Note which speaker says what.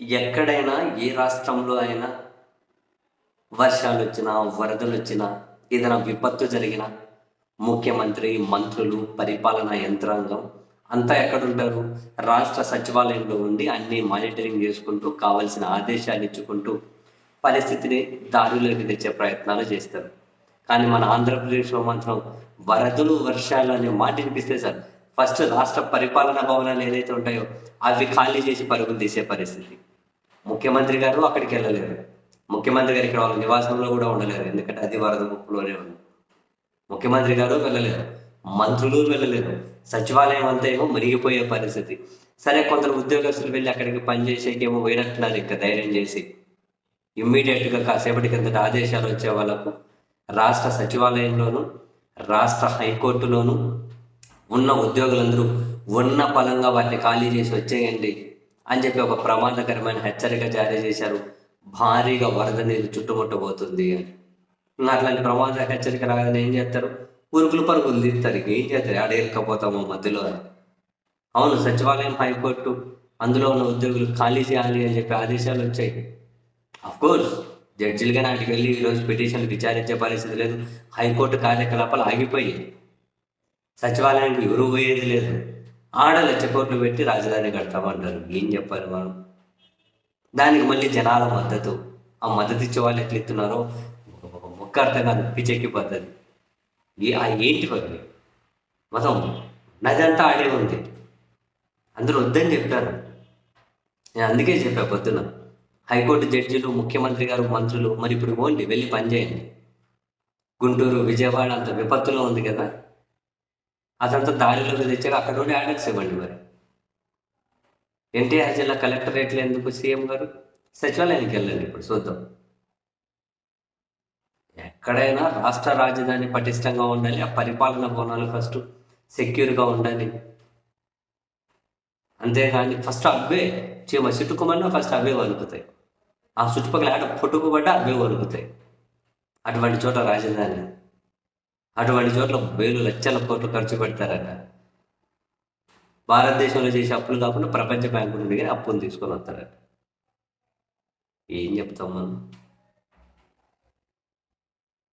Speaker 1: ఎక్కడైనా ఏ రాష్ట్రంలో అయినా వర్షాలు వచ్చినా వరదలు వచ్చినా ఏదైనా విపత్తు జరిగినా ముఖ్యమంత్రి మంత్రులు పరిపాలనా యంత్రాంగం అంతా ఎక్కడుంటారు? రాష్ట్ర సచివాలయంలో ఉండి అన్ని మానిటరింగ్ చేసుకుంటూ కావలసిన ఆదేశాలు ఇచ్చుకుంటూ పరిస్థితిని దారిలోకి తెచ్చే ప్రయత్నాలు చేస్తారు. కానీ మన ఆంధ్రప్రదేశ్లో మాత్రం వరదలు వర్షాలు అనే మాట వినిపిస్తే సార్ ఫస్ట్ రాష్ట్ర పరిపాలనా భవనాలు ఏదైతే ఉంటాయో అవి ఖాళీ చేసి పరుగులు తీసే పరిస్థితి. ముఖ్యమంత్రి గారు అక్కడికి వెళ్ళలేరు. ముఖ్యమంత్రి గారు ఇక్కడ వాళ్ళ నివాసంలో కూడా ఉండలేరు. ఎందుకంటే అది వరద ముప్పులోనే ఉంది. ముఖ్యమంత్రి గారు వెళ్ళలేరు. మంత్రులు వెళ్ళలేరు. సచివాలయం అంతా ఏమో మునిగిపోయే పరిస్థితి. సరే కొంత ఉద్యోగస్తులు వెళ్ళి అక్కడికి పనిచేసేకేమో పోయినట్టున్నారు. ఇంకా ధైర్యం చేసి ఇమ్మీడియట్గా కాసేపటి కిందట ఆదేశాలు వచ్చే వాళ్ళకు రాష్ట్ర సచివాలయంలోను రాష్ట్ర హైకోర్టులోను ఉన్న ఉద్యోగులందరూ ఉన్న పలంగా వాటిని ఖాళీ చేసి వచ్చేయండి. అని చెప్పి ఒక ప్రమాదకరమైన హెచ్చరిక జారీ చేశారు. భారీగా వరద నీరు చుట్టుముట్టబోతుంది అని. అట్లాంటి ప్రమాద హెచ్చరిక రాగానే ఏం చేస్తారు? ఉరుకులు పరుగులు తీస్తారు. ఏం చేస్తారు? ఆడ ఇరకపోతాము మధ్యలో అని. అవును సచివాలయం హైకోర్టు అందులో ఉన్న ఉద్యోగులు ఖాళీ చేయాలి అని చెప్పి ఆదేశాలు వచ్చాయి. అఫ్ కోర్స్ జడ్జిలుగా నాటికి వెళ్ళి ఈరోజు పిటిషన్లు విచారించే పరిస్థితి లేదు. హైకోర్టు కార్యకలాపాలు ఆగిపోయాయి. సచివాలయానికి ఎవరు పోయేది లేదు. ఆడ లక్ష కోట్లు పెట్టి రాజధాని కడతామంటారు. ఏం చెప్పాలి మనం? దానికి మళ్ళీ జనాల మద్దతు. ఆ మద్దతు ఇచ్చే వాళ్ళు ఎట్లా ఇస్తున్నారో ఒక్క అర్థం కాదు. పిచ్చెక్కి పద్ధతి. ఏ ఆ ఏంటి పని మొత్తం నది అంతా ఆడే ఉంది. అందరూ వద్దని చెప్పారు. నేను అందుకే చెప్పా పొద్దున. హైకోర్టు జడ్జిలు ముఖ్యమంత్రి గారు మంత్రులు మరి ఇప్పుడు ఓన్లీ వెళ్ళి పనిచేయండి గుంటూరు విజయవాడ అంత విపత్తులో ఉంది కదా? అదంతా దారిలో తెచ్చారు అక్కడ నుండి ఆర్డర్స్ ఇవ్వండి మరి. ఎన్టీఆర్ జిల్లా కలెక్టరేట్లు ఎందుకు సీఎం గారు? సచివాలయానికి వెళ్ళండి ఇప్పుడు చూద్దాం. ఎక్కడైనా రాష్ట్ర రాజధాని పటిష్టంగా ఉండాలి ఆ పరిపాలన భవనాలు ఫస్ట్ సెక్యూర్గా ఉండాలి. అంతేగాని ఫస్ట్ అవే చీమ చుట్టుకోమన్నా ఫస్ట్ అవే వణుకుతాయి. ఆ చుట్టుపక్కల ఆడ పుట్టుకుబడ్డ అవే వణుకుతాయి. అటువంటి చోట రాజధాని. అటువంటి చోట్ల వేలు లక్షల కోట్లు ఖర్చు పెడతారట. భారతదేశంలో చేసే అప్పులు కాకుండా ప్రపంచ బ్యాంకు నుండి కానీ అప్పులు తీసుకొని వస్తారట. ఏం చెప్తాం మనం?